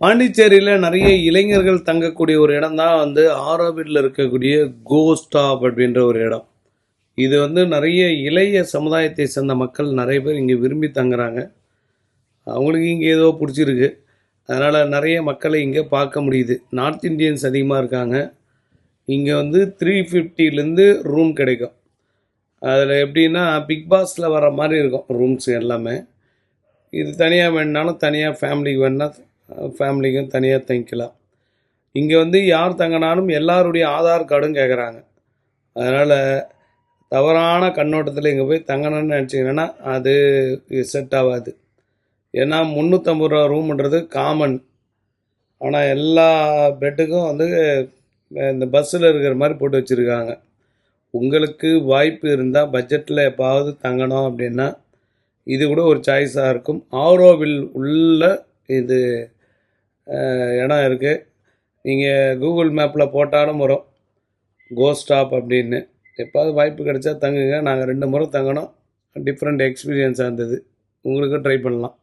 பாண்டிச்சேரியில் நிறைய இளைஞர்கள் தங்கக்கூடிய ஒரு இடம் தான் வந்து ஆரோவில் இருக்கக்கூடிய கோஸ்டாப் அப்படின்ற ஒரு இடம். இது வந்து நிறைய இளைய சமுதாயத்தை சேர்ந்த மக்கள் நிறைய பேர் இங்கே விரும்பி தங்குறாங்க. அவங்களுக்கு இங்கே ஏதோ பிடிச்சிருக்கு. அதனால் நிறைய மக்களை இங்கே பார்க்க முடியுது. நார்த் இந்தியன்ஸ் அதிகமாக இருக்காங்க. இங்கே வந்து த்ரீ ஃபிஃப்டிலேருந்து ரூம் கிடைக்கும். அதில் எப்படின்னா பிக் பாஸில் வர மாதிரி இருக்கும். ரூம்ஸ் எல்லாமே. இது தனியாக வேணுனாலும் தனியாக ஃபேமிலிக்கு வேணுன்னா ஃபேமிலிக்கும் தனியாக தங்கிக்கலாம். இங்கே வந்து யார் தங்கினாலும் எல்லாருடைய ஆதார் கார்டும் கேட்குறாங்க அதனால் தவறான கண்ணோட்டத்தில் இங்கே போய் தங்கணும்னு நினச்சிங்கன்னா அது செட் ஆகாது. ஏன்னா முந்நூற்றம்பது ரூபா ரூம்ன்றது காமன் ஆனால் எல்லா பெட்டுக்கும் வந்து இந்த பஸ்ஸில் இருக்கிற மாதிரி போட்டு வச்சுருக்காங்க. உங்களுக்கு வாய்ப்பு இருந்தால் பட்ஜெட்டில் எப்பாவது தங்கணும் அப்படின்னா இது கூட ஒரு சாய்ஸாக இருக்கும். ஆரோவில் உள்ள இது இடம் இருக்குது நீங்கள் கூகுள் மேப்பில் போட்டாலும் வரும். கோ ஸ்டாப் அப்படின்னு. எப்போது வாய்ப்பு கிடைச்சா தங்குங்க. நாங்கள் ரெண்டு முறை தங்கினோம் டிஃப்ரெண்ட் எக்ஸ்பீரியன்ஸாக இருந்தது. உங்களுக்கும் ட்ரை பண்ணலாம்.